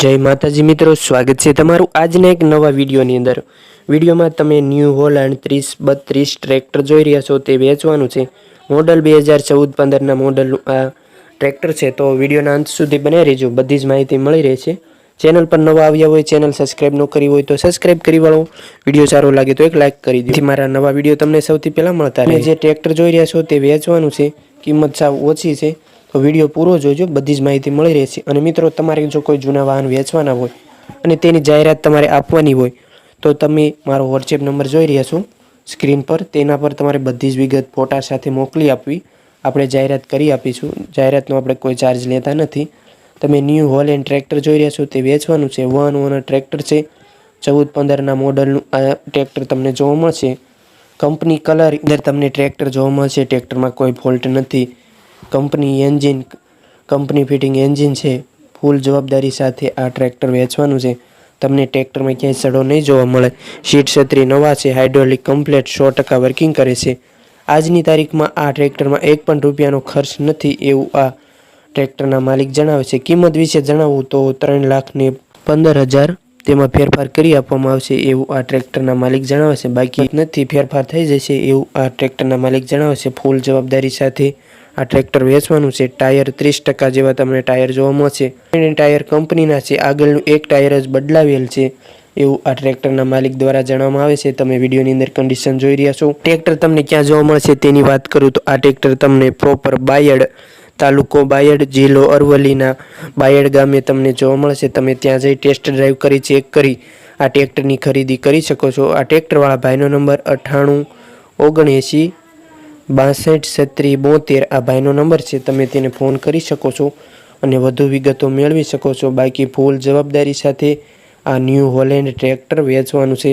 જય માતાજી મિત્રો, સ્વાગત છે તમારું આજના એક નવા વિડીયોની અંદર. વિડીયોમાં તમે ન્યૂ હોલેન્ડ ત્રીસ બત્રીસ ટ્રેક્ટર જોઈ રહ્યા છો, તે વેચવાનું છે. મોડલ બે હજાર ચૌદ પંદરના મોડલનું આ ટ્રેક્ટર છે, તો વિડીયોના અંત સુધી બને રહેજો. બધી જ માહિતી મળી રહે છે. ચેનલ પર નવા આવ્યા હોય, ચેનલ સબસ્ક્રાઈબ ન કરી હોય તો સબસ્ક્રાઇબ કરી વાળો. વીડિયો સારો લાગે તો એક લાઇક કરી દીધી મારા નવા વીડિયો તમને સૌથી પહેલાં મળતા રહે. જે ટ્રેક્ટર જોઈ રહ્યા છો, તે વેચવાનું છે. કિંમત સાવ ઓછી છે. તો વીડિયો પૂરો જોજો, બધી જ માહિતી મળી રહેશે. અને મિત્રો, તમારે જો કોઈ જૂના વાહન વેચવાના હોય અને તેની જાહેરાત તમારે આપવાની હોય, તો તમે મારો વોટ્સએપ નંબર જોઈ રહ્યા છો. સ્ક્રીન પર તેના પર તમારે બધી જ વિગત ફોટા સાથે મોકલી આપવી. આપણે જાહેરાત કરી આપીશું. જાહેરાતનો આપણે કોઈ ચાર્જ લેતા નથી. તમે ન્યૂ હોલેન્ડ ટ્રેક્ટર જોઈ રહ્યા છો, તે વેચવાનું છે. વન ઓનર ટ્રેક્ટર છે. ચૌદ પંદરના મોડલનું આ ટ્રેક્ટર તમને જોવા મળશે. કંપની કલર અંદર તમને ટ્રેક્ટર જોવા મળશે. ટ્રેક્ટરમાં કોઈ ફોલ્ટ નથી. Company engine, company fitting engine છે. ફૂલ જવાબદારી સાથે આ ટ્રેક્ટર વેચવાનું છે. તમને ટ્રેક્ટરમાં ક્યાંય સડો નહીં જોવા મળે. સીટ છત્રી નવા છે. હાઇડ્રોલિક કમ્પ્લેટ સો ટકા વર્કિંગ કરે છે. આજની તારીખમાં આ ટ્રેક્ટરમાં એક પણ રૂપિયાનો ખર્ચ નથી એવું આ ટ્રેક્ટરના માલિક જણાવે છે. કિંમત વિશે જણાવું તો ત્રણ લાખને પંદર હજાર તેમાં ફેરફાર કરી આપવામાં આવશે એવું આ ટ્રેક્ટરના માલિક જણાવે છે. બાકી નથી, ફેરફાર થઈ જશે એવું આ ટ્રેક્ટરના માલિક જણાવે છે. ફૂલ જવાબદારી સાથે આ ટ્રેક્ટર વેચવાનું છે. ટાયર ત્રીસ ટકા જેવા તમને ટાયર જોવા મળશે. ટાયર કંપનીના છે. આગળનું એક ટાયર જ બદલાવેલ છે. એવું આ ટ્રેક્ટરના માલિક દ્વારા જણાવવામાં આવે છે. તમે વિડીયોની અંદર કન્ડિશન જોઈ રહ્યા છો. ટ્રેક્ટર તમને ક્યાં જોવા મળશે તેની વાત કરું તો આ ટ્રેક્ટર તમને પ્રોપર બાયડ તાલુકો બાયડ જિલ્લો અરવલ્લીના બાયડ ગામે તમને જોવા મળશે. તમે ત્યાં જઈ ટેસ્ટ ડ્રાઈવ કરી ચેક કરી, આ ટ્રેક્ટરની ખરીદી કરી શકો છો. આ ટ્રેક્ટરવાળા ભાઈનો નંબર અઠ્ઠાણું ઓગણએંસી બાસઠ, છત્રી, બોતેર આ ભાઈનો નંબર છે. તમે તેને ફોન કરી શકો છો અને વધુ વિગતો મેળવી શકો છો. બાકી ફૂલ જવાબદારી સાથે આ ન્યૂ હોલેન્ડ ટ્રેક્ટર વેચવાનું છે.